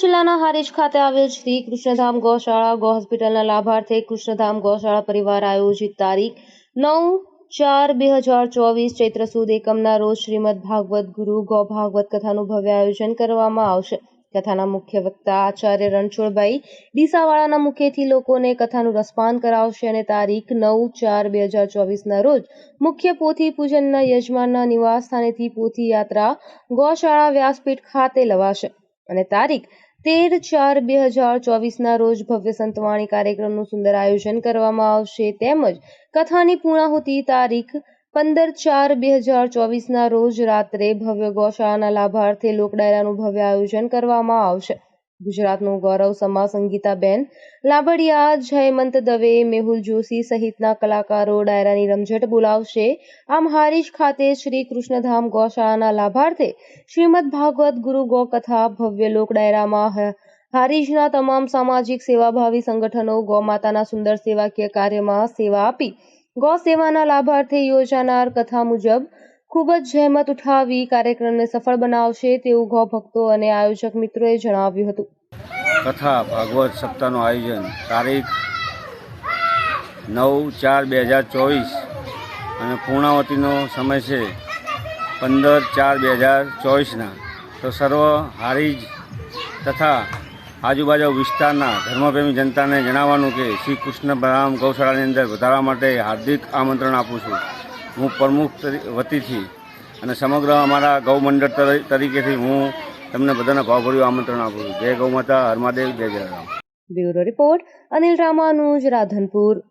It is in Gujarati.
જિલ્લાના હારીજ ખાતે આવેલ શ્રી કૃષ્ણધામ ગૌશાળા ગૌ હોસ્પિટલના લાભાર્થે કૃષ્ણધામ ગૌશાળા પરિવાર આયોજિત તારીખ નવ ચાર બે હજાર ચોવીસ ચૈત્ર સુદ એકમના રોજ શ્રીમદ ભાગવત ગુરુ ગૌ ભાગવત કથાનું ભવ્ય આયોજન કરવામાં આવશે. કથાના મુખ્ય વક્તા આચાર્ય રણછોડભાઈ ડીસાવાળાના મુખ્યથી લોકોને કથાનું રસપાન કરાવશે અને તારીખ નવ ચાર બે હજાર ચોવીસના રોજ મુખ્ય પોથી પૂજનના યજમાનના નિવાસ સ્થાનેથી પોથી યાત્રા ગૌશાળા વ્યાસપીઠ ખાતે લવાશે. અને તારીખ, તેર ચાર બે હજાર ચોવીસના રોજ ભવ્ય સંતવાણી કાર્યક્રમનું સુંદર આયોજન કરવામાં આવશે. તેમજ કથાની પૂર્ણાહુતિ તારીખ, પંદર ચાર બે હજાર ચોવીસના રોજ રાત્રે ભવ્ય ગૌશાળાના લાભાર્થે લોકડાયરાનું ભવ્ય આયોજન કરવામાં આવશે. ગુજરાતનું ગૌરવ સમા સંગીતાબેન લાબડિયા, જયમંત દવે, મેહુલ જોશી સહિતના કલાકારો ડાયરાની રમઝટ બોલાવશે. આમ હારીજ ખાતે શ્રી કૃષ્ણધામ ગૌશાળાના લાભાર્થે શ્રીમદ ભાગવત ગુરુ ગૌ કથા ભવ્ય લોક ડાયરામાં હારીજના તમામ સામાજિક સેવાભાવી સંગઠનો ગૌ માતાના સુંદર સેવાકીય કાર્યમાં સેવા આપી ગૌ સેવાના લાભાર્થે યોજાનાર કથા મુજબ ખૂબ જ જહેમત ઉઠાવી કાર્યક્રમને સફળ બનાવશે તેવું ગૌ ભક્તો અને આયોજક મિત્રોએ જણાવ્યું હતું. કથા ભાગવત સપ્તાહનું આયોજન તારીખ નવ ચાર બે હજાર ચોવીસ અને પૂર્ણાવતીનો સમય છે પંદર ચાર બે હજાર ચોવીસના. તો સર્વ હારીજ તથા આજુબાજુ વિસ્તારના ધર્મપ્રેમી જનતાને જણાવવાનું કે શ્રી કૃષ્ણ બલરામ ગૌશાળાની અંદર વધારવા માટે હાર્દિક આમંત્રણ આપું છું. હું પ્રમુખ વતીથી અને સમગ્ર અમારા ગૌમંડળ તરી- તરીકેથી હું તમને બધાને ભાવભર્યું આમંત્રણ આપું છું. જય ગૌ માતા, હરમાદેવ, જય જયરામ બ્યુરો રિપોર્ટ, અનિલ રામાનુજ, રાધનપુર.